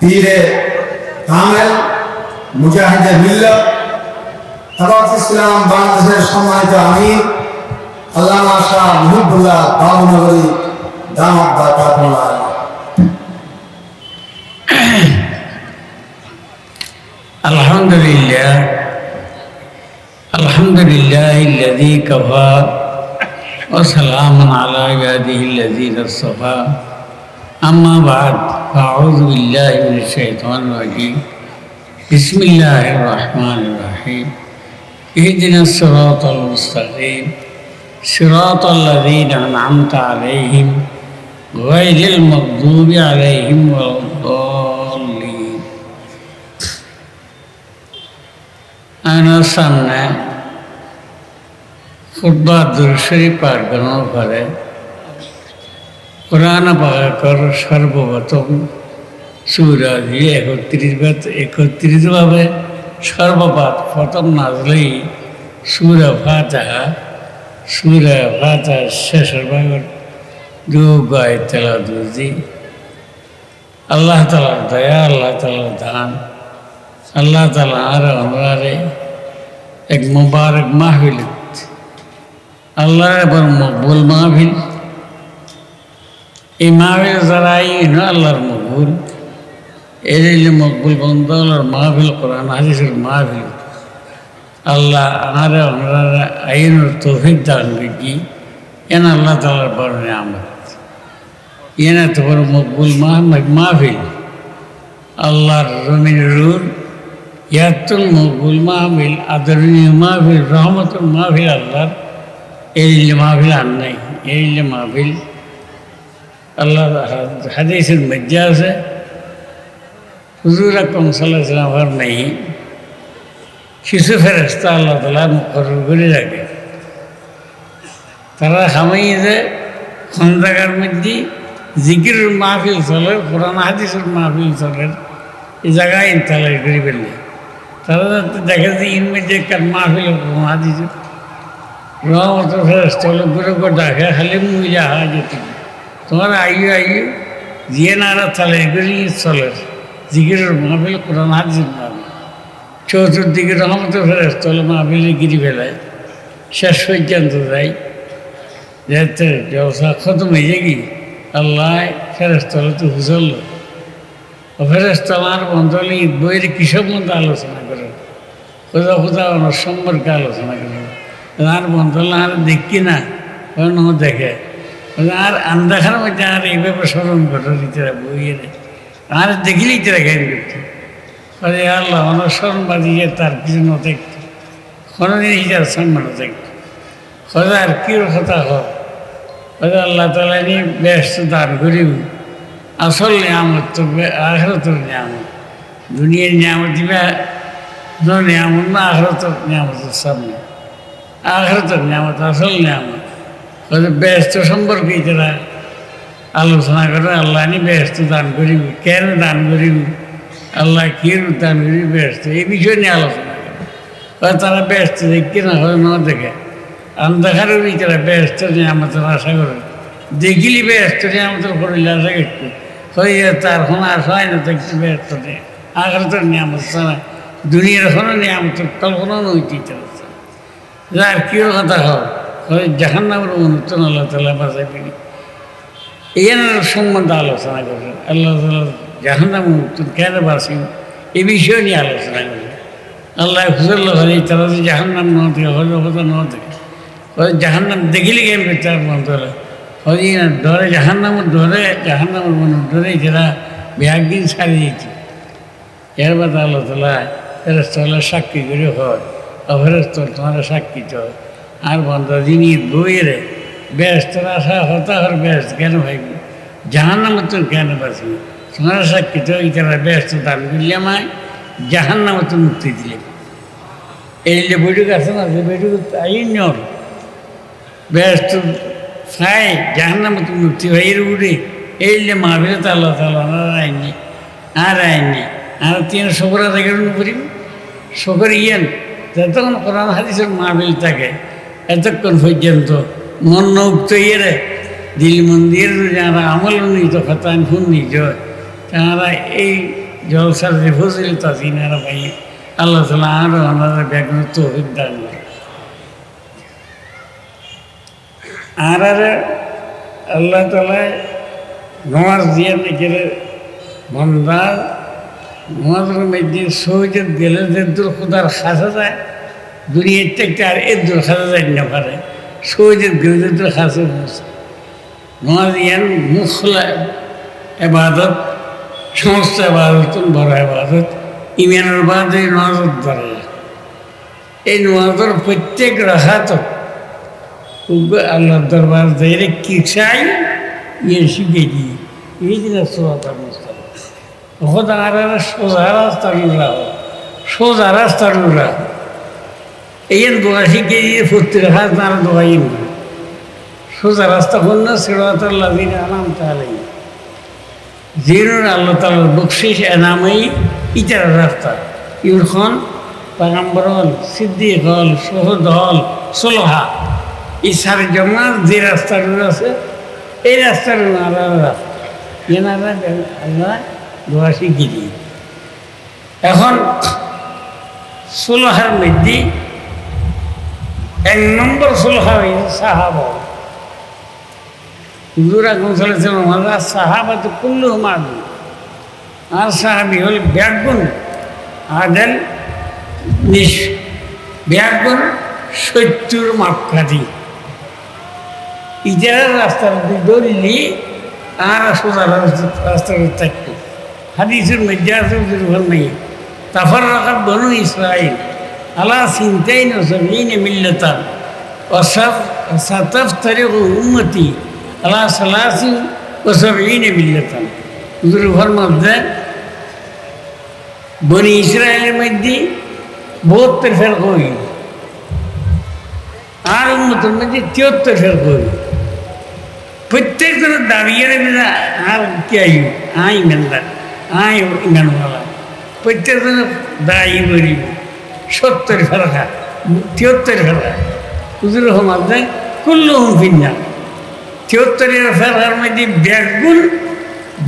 পীরে কামেল মুজাহিদের মিল্লত তাবাত ইসলাম বাংলাদেশের সম্মানিত আমির আল্লামা শাহ মুহিবুল্লাহ বাবুনগরী দামাত বা কাতমুল্লাহ الحمد لله الحمد لله الذي كفى وسلام على عباده الذين اصطفى أما بعد فأعوذ بالله من الشيطان الرجيم بسم الله الرحمن الرحيم اهدنا الصراط المستقيم صراط الذين أنعمت عليهم غير المغضوب عليهم ولا الضالين আয়নার সামনে ফুটবার দুরুশরী পাঠ বানানোর পরে কোরআন পাকর সর্বপ্রথম সুরা দিয়ে একত্রিশ একত্রিতভাবে সর্বপাত প্রথম নাজলেই সুরা ফাতাহা সুরা ফাতাহা শেষের ভাগের দু গায়ে তেলা দুজি আল্লাহ তালার দয়া, আল্লাহ তালার দান, আল্লাহ তালা আর আমরারে এক মুবারক মাহফিল আল্লাহর এবার মকবুল মাহফিল মাহফিল যারা আইন আল্লাহর মকবুল এর মকবুল বন্ধ, আল্লাহর মাহফিল, কোরআন, হাদিসের মাহফিল, আল্লাহ আর আমরা আইনের তৌফিক দান কি এন আল্লাহ তালার বড় নিয়ামত। এনে তো বড় মকবুল মাহ মাহফিল। আল্লাহর জমিনের রুল, ইয়াতুল মকবুল মাহফিল, আদরণীয় মাহফিল, রহমতুল মাহফিল আল্লাহর। এই যে মাহফিল আর নাই, এই যে মাহফিল আল্লাহ হাদিসের মধ্যে আছে, হুজুর আকরম সাল্লাহ সাল্লাম নেই কিছু ফেরস্তা আল্লাহ তালা মুখর করে রাখে। তারা হামাইয়ে যে খন্দাকার মধ্যে জিকিরের মাহফিল চলে, কোরআন হাদিসের মাহফিল চলে এই জায়গায় ইন্তালাই করে ফেললে তারা দেখে যে ইন মধ্যে কার মাহফিল কোরআন হাদিস? রহমত ফেরস্ত হলো গুরু ডাকে, খালি মুইলা হা যেত। তোমার আইও আইও জিয়ে নারা তালে, এগুলি চলে। জিকিরের মাহফিল কোরআন হাদিসের মাহফিল চতুর্দিকে রহমত ফেরস্ত হলো মাহফিলে গিরি ফেলায় শেষ পর্যন্ত যাই। যাতে ব্যবসা খতম হয়ে কি আল্লাহ ফেরস্ত হলো তো হুজল ফেরস্ত আমার বন্ধলে বইয়ের কিসব মধ্যে আলোচনা করে? কোথাও কোথাও আমার সম্পর্কে আলোচনা করে। আর বন্ধলে আর দেখি না দেখে। আর আন্দাখার মধ্যে আর এইভাবে স্মরণ করে, নিজেরা বইয়ের আর দেখিলেই তারা জ্ঞান করতে আরে আল্লাহ অনুসরণ বাদিয়ে তার কিছু ন দেখতো। কোনোদিন হিজার সম্মান দেখতো। আর কি কথা হোক হয়তো আল্লাহ তালা নিয়ে ব্যস্ত দান করিব আসল নিয়ামত তো আখরতর নিয়ামত। দুনিয়ার নিয়ামত দিবে নিয়ামত না, আখরতর নিয়ামতের সামনে। আখরতর নিয়ামত, আসল নিয়ামত। ব্যস্ত সম্পর্কে তারা আলোচনা করে, আল্লাহ নি ব্যস্ত দান করিব। কেন দান করিব? আল্লাহ কি দান করিব ব্যস্ত? এই বিষয় নিয়ে আলোচনা করে। তারা ব্যস্ত দেখি না, হয় না দেখে? অন্ধকারের ভিতরে ব্যস্ত নিয়ে আমাদের আশা করে। দেখিলি ব্যস্ত নিয়ে আমাদের করিলে আশা করতে। হয়ে তার কোনো আশা হয় না, দেখতে ব্যস্ত নেই আগে তো নিয়ামত ছাড়া দুনিয়ার কোনো নিয়ামত কল্পনা চলছে যার কেউ কথা হয়। জাহান নামের অনুত্তন আল্লাহ তালা বাঁচাইবি এই সম্বন্ধে আলোচনা করেন আল্লাহ তালা জাহান নাম অনুত্তন কেন বাঁচি? এই বিষয় নিয়ে আলোচনা করেন আল্লাহ হুজুল্লাহ হলে তারা যে জাহান নাম ন থেকে হলে কথা ন থেকে হয়তো জাহান নাম দেখিলে কেন তার মন তোলে হয়তো না ডরে নামের ডরে জাহান নামের মনে ডরে যারা ব্যাগদিন ছাড়ি দিয়েছে। এর বাদ আল্লাহ তালা ফেরস্তলা সাক্ষী করে হয়। অফেরস্ত তোমার সাক্ষী তো আর বন্ধ, যিনি বইয়ের ব্যস্ত আশা হতাহর ব্যস্ত কেন ভাইব জাহান নামের তো কেন বাঁচি তোমার সাক্ষী তো এই তারা ব্যস্ত দান করলে আমায় জাহান নামে তো মুক্তি দিলে। এই যে বৈঠক আছে না, যে বৈঠক আইন ব্যস্ত খাই জাহান নামে তো মুক্তি এর উঠে এই যে মাহবিল তো আল্লাহ তাল্লাহ আর আইনি আর আইনি আর তিন শকরা থেকে করি শকর ইয়েন, যতক্ষণ কোরআন, হাদিসের মাহবিল থাকে এতক্ষণ পর্যন্ত মন উক্ত দিল মন্দির যারা আমল নিত খতান খুন নিজ তারা এই জলসার যে ফজিলত আছে ইনারা ভাই, আল্লাহ তালা আরও ওনারা দান করে। আর আর আল্লাহ তালা নমাজ দিয়ে দেখে বন্দা নমাজের মধ্যে সহজে গেলে যে দূর খুদার খাসা যায় দুনিয়ার থেকে আর এর দূর খাসা পারে। গেলে যে দূর খাসা বসে নমাজ ইয়ান মুখলা এবাদত, সমস্ত এবাদত, বড় এবাদত, ইমানের বাদে নজর ধরে এই নজর প্রত্যেক রাখাত আল্লাহ দরবার যাইলে কি চাই? ইয়ে শিখে দিই এই দিন সোজাতার আর সোজা রাস্তা সোজা রাস্তা এই দোয়া শিখে দিয়ে ফুর্তি রাখা তার দোয়াই না সোজা রাস্তা হল সিরাতার লাদিন আনাম তাহলে জিরুর আল্লাহ তালার বকশিস এনামই ইটার রাস্তা। ইউর খন পাগাম্বর হল, সিদ্দিক হল, শহদ হল, সোলহা। এই সার জমার যে রাস্তাগুলো আছে, এই রাস্তার আলাদা রাস্তা। আল্লাহ দোয়া শিখিয়ে দিয়ে এখন সোলহার মধ্যে এক নম্বর সোলহা হয়েছে সাহাবা। হুজুর সাল্লাম হাজা সাহাবাত কুল্লু মাদু আর সাহাবি হল ব্যাগুন আদেল নিস ব্যাগুন সত্তর মাপকাঠি। ইজারা রাস্তার দৌড়িলি আর সোজা রাস্তার থাকতো হাদিসের ভালো নাই তাফার রাখার বনু ইসরাইল আলা সিনতাইন সবিন মিল্লাতান وسف ستفترق أمتي على ثلاث وسبعين ملة হুজুর ফরমাতে বনি ইসরায়েলের মধ্যে বহত্তর ফের কই আর উন্মতের মধ্যে তিয়াত্তর ফের কই প্রত্যেক জনের দাঁড়িয়ে না আর কি আই আই ইমানদার আই ইমানওয়ালা প্রত্যেক জনের দায়ী করিব সত্তর ফেরখা তিয়াত্তর ফেরখা হুজুর রহমান দেয় কুল্লু হুম ফিন্না তিয়াত্তরের ফেরখার মধ্যে ব্যাগুল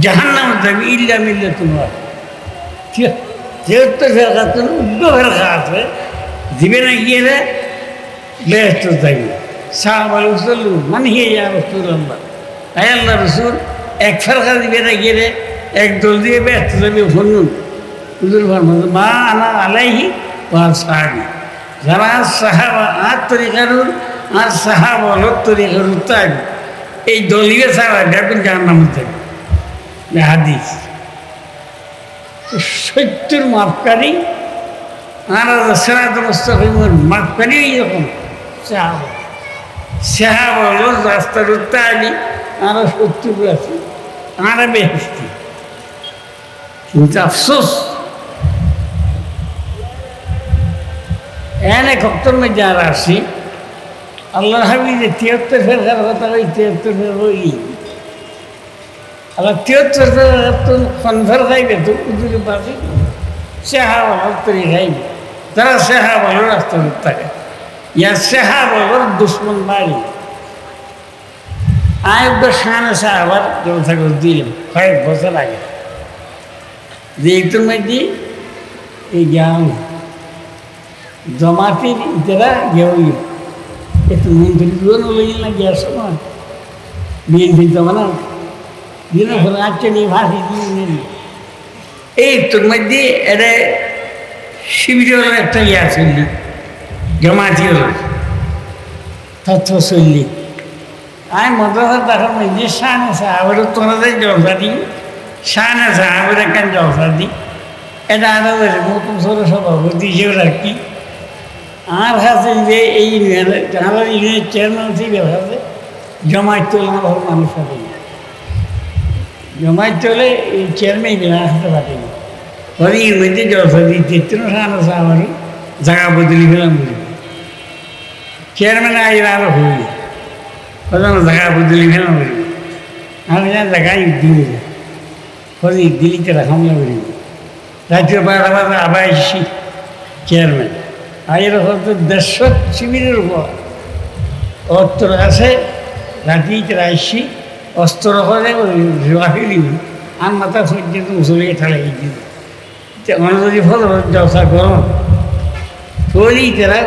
জাহান্নাম যাবে ইল্লা মিল্লা তোমার তিয়াত্তর ফেরখা তুমি উগ্র ফেরখা আছে দিবে না গিয়ে রে বেহস্ত যাবে সাহাবাল উসল্লু মানে হে ইয়া রসুল আল্লাহ আয় আল্লাহ রসুল এক ফেরখা দিবে না গিয়ে রে এক দল দিয়ে ব্যস্ত যাবে হনুন হুজুর ফরমান মা আনা আলাইহি ওয়া সাহাবি। যারা সাহাবা আর আর সাহাবা তরিকারুর তাই এই দলীয় ছাড়া দেখবেন যার নাম থাকবে হাদিস। সত্যর মাপকারী আর সেরাত মুস্তকিমের মাপকারী এইরকম সাহাবা। সাহাবা হলো রাস্তার উত্তানি আর সত্যর আছে, আর বেহস্তি কিন্তু আফসোস এনে কপ্তর মধ্যে আর আসি। আল্লাহ হাবি যে তিয়াত্তর ফেরকার কথা ওই তিয়াত্তর ফের ওই। আল্লাহ তিয়াত্তর ফের তো কনফার খাইবে তো উদুরে পাবি সেহা বলার তরি খাইবে তারা সেহা বলার রাস্তা থাকে। ইয়া সেহা বলার দুশ্মন বাড়ি আয়ব শান সাহাবার ব্যবস্থা করে দিলাম কয়েক বছর আগে। যে এই জ্ঞান জমাতির ইতারা গেই একটু মন্ত্রী দুজন লইল না গ্যাস সময় বিএনপি জমানা দিন হলো আচ্ছা নিয়ে ভাসি দিয়ে এই তোর মধ্যে এটা শিবিরের একটা ইয়া চললি জমাতি হল তথ্য চললি আমি মদ্রাসা দেখার মধ্যে শান আছে, আবার তোরা যে জলসা দিই শান আছে, আবার একখান জলসা দিই এটা আরও নতুন ছোট সভাপতি হিসেবে কি আমার কাছে যে এই আমার ইউনিয়নের চেয়ারম্যান ছিল কাছে জমায়েত তোলে আমার ঘর মানুষ পাবে জমায়েত তোলে এই চেয়ারম্যান বিনা হাতে পাবে ওই এর মধ্যে জলসা দিতে সান আছে আমার জায়গা বদলি ফেলাম বলি। চেয়ারম্যান আগে আরও হই ওজন জায়গা বদলি ফেলাম বলি। আমি জানি জায়গায় দিব ওই দিল্লিতে রাখামলা করি রাজ্য বারো বারো আবার এসেছি চেয়ারম্যান আয়ের হয়তো দেড়শো শিবিরের উপর। অস্ত্র আছে রাতিতে আসছি অস্ত্র করে ওই আর মাথা পর্যন্ত মুসলিকে ঠালাই দিবি। আমরা যদি ফলো জলসা করো তৈরি তারা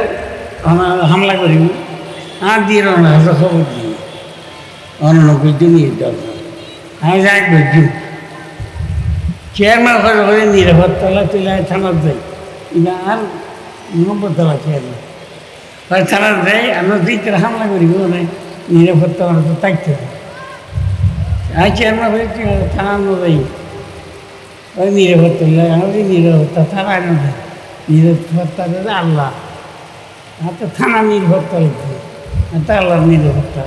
হামলা করিব। আর দিয়ে রওনা হতো খবর দিই অন্য কিছু নিয়ে জলসা আমি যাই করছি চেয়ারম্যান করে নিরাপত্তলা তুলে থানার দেয় এটা আর নম্বরতলা চেয়ারম্যান আর থানার দেয়, আমরা দুই, তারা হামলা করিব না নিরাপত্তা তো থাকতে হবে। আর চেয়ারম্যান হয়ে থানার দেয় ওই নিরাপত্তা আমাদের নিরাপত্তা থানা নয় নিরাপত্তা হচ্ছে আল্লাহ। আর তো থানা নিরাপত্তা হচ্ছে আর তো আল্লাহর নিরাপত্তা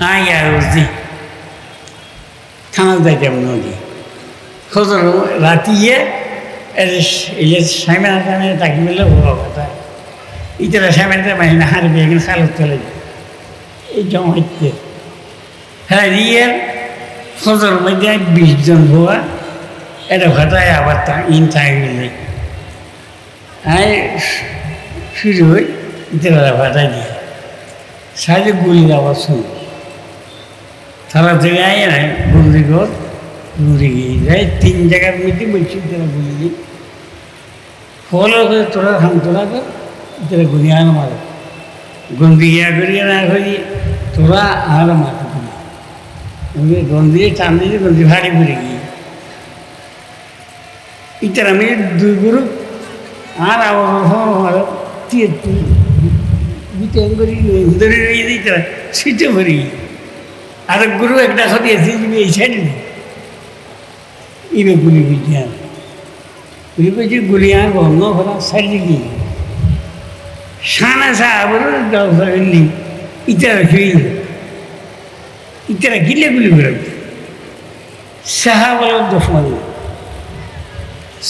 হ্যাঁ ইয়ার বুঝছি থানা যাই কেমন নদী খোঁজর রাতিয়ে মিলে বড় কথা ইতারা সাইমেনটা মাহিনা হারবে এখানে খালত চলে যায়। এই জমাইতে হ্যাঁ রিয়ের খোঁজর মধ্যে বিশ জন হওয়া এটা ঘটায় আবার তা ইন থাকলে আয় শুরু হই ইতারা ঘটায় দিয়ে। সাইডে শুনি গুলি ঘর গুলি গিয়ে তিন জায়গার মধ্যে বলছি তারা গুলি দিই ফলো করে তোরা হাম তোরা কর তারা গুলি আন মারে গন্দি গিয়া করিয়া না করি তোরা আর মাথা তুমি গন্দি টান দিয়ে গন্দি ভারী পড়ে গিয়ে ইতার আমি দুই গ্রুপ আর আমার দুটো করি ধরে রয়ে দিই তারা সিটে ভরি আর গুরু একটা সাথে এসে যাবে এই সাইডে ইবে গুলি বিজ্ঞান গুলি পেয়েছি গুলি আর বন্ধ করা সাইডে গিয়ে সানা সাহাবর গেলি ইতারা খেয়ে ইতারা গিলে গুলি করে সাহাবার দোষ মানে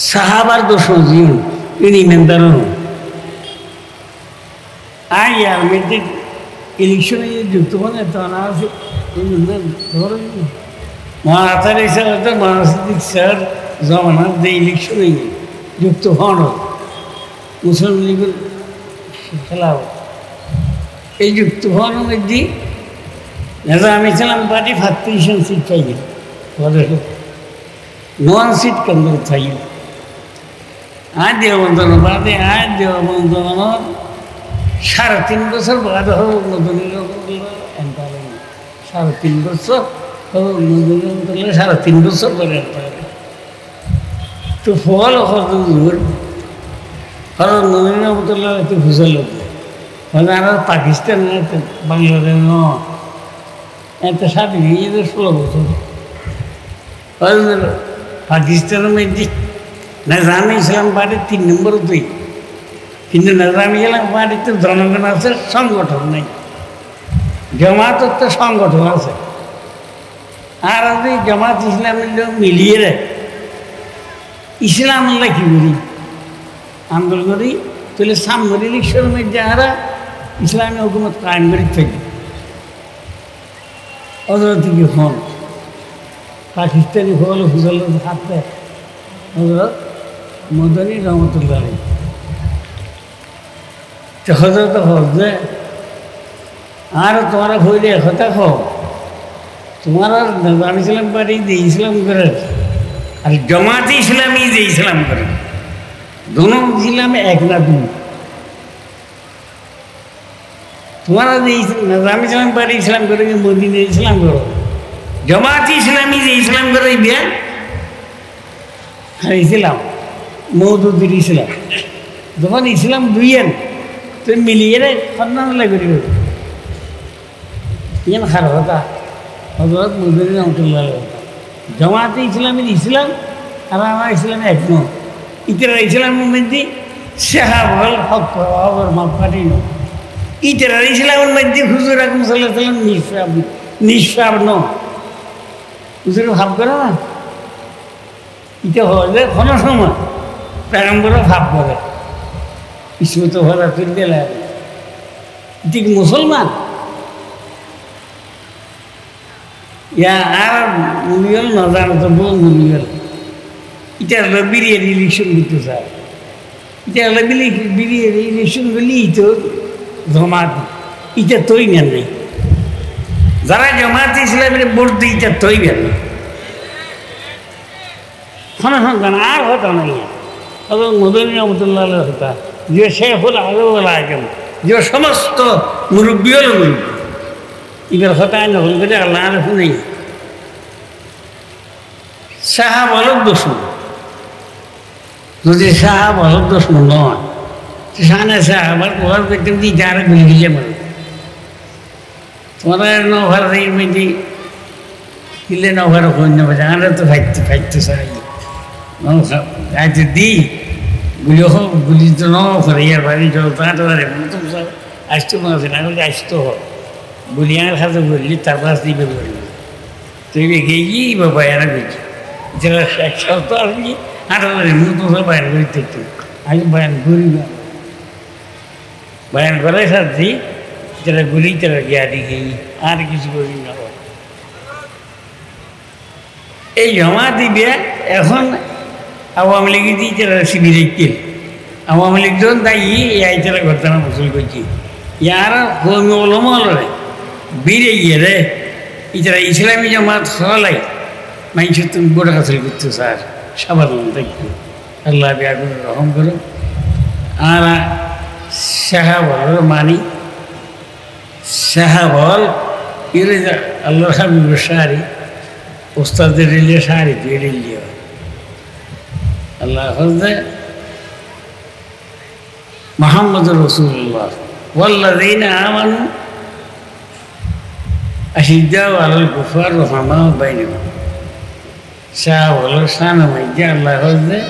সাহাবার দোষ জীবন ইনি মেন্দারও আর ইয়ার মধ্যে ইলেকশনে যুক্ত মানে তো না আছে ধরো মহাতার হিসাবে তো মানসিক স্যার জমানার যে ইলেকশনে যুক্ত হন মুসলিম লীগের খেলাও। এই যুক্ত হওয়ার মধ্যে নিজাম ইসলাম পার্টি ফাত্রিশন সিট পাইল নন সিট কেন্দ্র থাইল আর দেওবন্ধন বাদে আর দেওবন্ধন সাড়ে তিন বছর বাদ হোক নতুন সাড়ে তিন বছর হোক নতুন সাড়ে তিন বছর পরে তো ফল হজুর হজর নদীর রহমতুল্লাহ একটু ঘুষাল মানে পাকিস্তান বাংলাদেশ ন। এত সাত নিজেদের ষোলো বছর। হজর পাকিস্তানের মধ্যে ইসলাম পার্টির তিন নম্বর দুই। কিন্তু নিজাম ইসলাম পার্টিতে জনগণ আছে, সংগঠন নেই। জমাতর তো সংগঠন আছে। আর যদি জমাত ইসলামের মিলিয়ে রে। ইসলাম আমরা কি করি আন্দোলন করি, তাহলে সামনের ইলেকশনের মধ্যে যারা ইসলামী হুকুমত কায়েম করে থাকে অজরত কি হন পাকিস্তানি হল হুজল হাতে হজরত মদনী রহমতুল্লাহ তো হজরত হজ যে, আর তোমার হইলে কথা খাও তোমার আর নিজাম ইসলাম পার্টি যে ইসলাম করে আর জমাতে ইসলামী যে ইসলাম করে। দোনো ইসলাম এক না দুই। তোমারা যে নিজাম ইসলাম পার্টি ইসলাম করে মোদিনে ইসলাম করো? জমাতে ইসলামী যে ইসলাম করে বিয়ান হ্যাঁ ইসলাম। মৌদুদ্দিন ইসলাম। যখন ইসলাম দুইয়েন তো মিলিয়ে রে সন্ধান করিব ইয়ান খারাপ কথা। হজরত মজুরি রহমতুল্লাহ জমাতে ইসলামের ইসলাম আর আমার ইসলামে এক ন ইতারা ইসলামের মধ্যে সাহাবল হক হকর মাপ পাটি ন ইতারা ইসলামের মধ্যে হুজুর আকম সাল্লাহ সাল্লাম নিষ্পাপ নিষ্পাপ ন হুজুর ভাব করে না? এটা হলে কোনো সময় প্যাগম্বর ভাব করে। ইসমত ভরা তুই দিলে ঠিক মুসলমান? ইয়া আর মুনিয়ল না জানো তো বল মুনিয়ল এটা হলো বিরিয়ানি ইলেকশন দিতে স্যার এটা হলো বিরিয়ানি ইলেকশন বলি তো জমাত। এটা তৈ নেন নেই। যারা জমাত ইসলামের ভোট দিই এটা তৈ নেন সন্তান আর হতো নাই এবং মদনী রহমতুল্লাহ হতা যে শেখুল আলম যে সমস্ত মুরব্বী হল মুরব্বী। এবার হতায় নহল করে আল্লাহ আর শুনেই সাহা বলক দুশ্মন যদি সাহা বলক দুশ্মন নয় সানে সাহা আবার ঘর করতে দিয়ে যারা গুলি গিয়ে মরে। তোমরা নভার এই মেয়েটি কিলে নভার কন্যা বাজে আমরা তো ফাইতে ফাইতে চাই। আচ্ছা দি, গুলি হোক, গুলি তো ন করে ইয়ার বাড়ি চল তাঁটা বাড়ি তো সব আসতে মনে আছে না বলে আসতে হোক আমার হাতে বললি, তার পাশ দিবে বললি। তুই গেই বাবা এরা গেছি এক সপ্তাহ আসলি বাড়ি নতুন সব বায়ান করিতে একটু আমি বায়ান করি না। বায়ান করাই সাথে যারা গুলি তারা গিয়া দিকে আর কিছু করি না। এই জমা দিবে, এখন আওয়ামী লীগ দিয়ে যারা আওয়ামী লীগ যখন তাই এই তারা ঘটনা বসুল করছি। ইয়ার কমি ওলমল রে বীরে গিয়ে রে ইতারা ইসলামী জামাত হলাই মানুষের তুমি বড় হাসিল করছো স্যার সাধারণ দেখো আল্লাহ বিয়া করে রহম করো আর শাহাবল মানি শাহাবল ইরে আল্লাহ হাবিব সারি ওস্তাদের রেলে সারি তুই রেলি আল্লাহ হজে মোহাম্মদ রসুল্লাহ والذين آمنوا أشداء على الكفار رحماء بينهم. ساعة ولو سنة ما جاء الله يخذ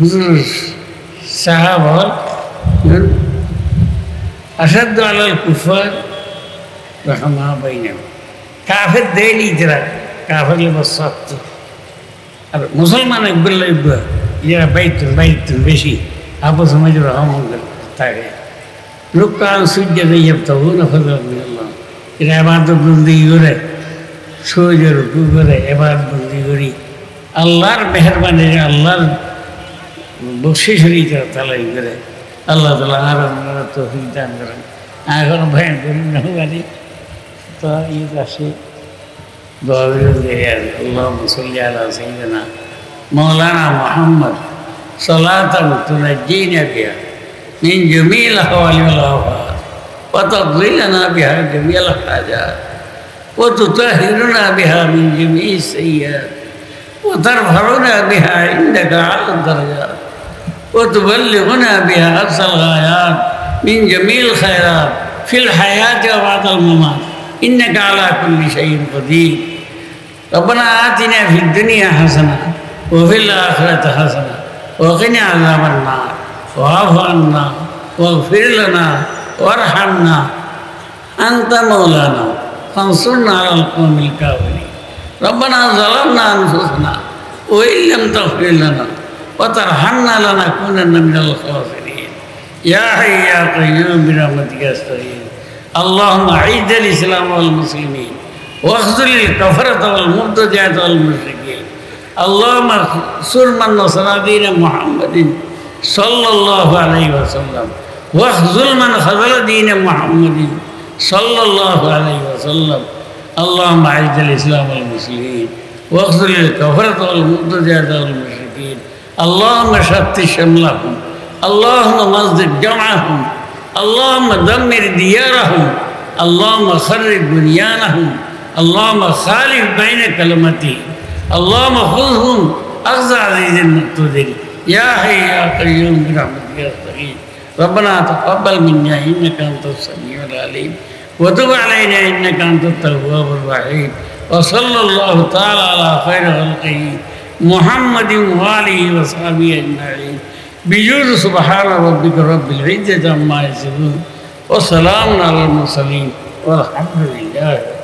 حضور الصحابة أشد على الكفار رحماء بينهم. كافر ديني جرى كافر لبصات مسلمان بالله يا بيت بيت بشي أبو سمجر رحمه الله লোক কারণ সূর্যের ইয়ে তবু এটা এবার তো বন্দি করে সূর্যের উপর করে, এবার বন্দি করি। আল্লাহর মেহরবানি, আল্লাহর বকশিসরি তালাই করে। আল্লাহ তালা আরাম করার তো দান করেন। এখন ভয়ঙ্কর করি মানে তো ঈদ আসে দোয়া আল্লাহ মুসল্লি আলা সৈদানা মৌলানা মোহাম্মদ সলাতাম তুনা জিনা বিয়া من جميع الأحوال والآفات وتقضي لنا بها جميع الحاجات وتطهرنا بها من جميع السيئات. وترفعنا بها عندك على الدرجات. وتبلغنا بها أقصى الغايات من جميع الخيرات في الحياة وبعد الممات. إنك على كل شيء قدير. ربنا آتنا في الدنيا حسنة وفي الآخرة حسنة. وقنا عذاب النار. واعف عنا واغفر لنا وارحمنا أنت مولانا فانصرنا على القوم الكافرين ربنا ظلمنا أنفسنا وإن لم تغفر لنا وترحمنا لنكونن من الخاسرين يا حي يا قيوم برحمتك استغيث اللهم أعز الإسلام والمسلمين واخذل الكفرة والمرتدعة والمشركين اللهم انصر من نصر دين محمد صلى الله عليه وسلم. واخذل من خذل دين محمد صلى الله عليه وسلم. اللهم أعز الإسلام والمسلمين. واخذل الكفرة والمبتدعة والمشركين. اللهم شتت شملهم. اللهم مزق جمعهم. اللهم دمر ديارهم. اللهم خرب بنيانهم. اللهم خالف بين كلمتهم. اللهم خذهم. أخذ عزيز المقتدر. يا حي يا قيوم. برحمتك استغيث ربنا تقبل منا إنك أنت السميع العليم. وتب علينا إنك أنت التواب الرحيم. وصلى الله تعالى على خير خلقه محمد وآله وصحبه أجمعين. بجود سبحان ربك رب العزة عما يصفون. وسلام على المرسلين. والحمد لله.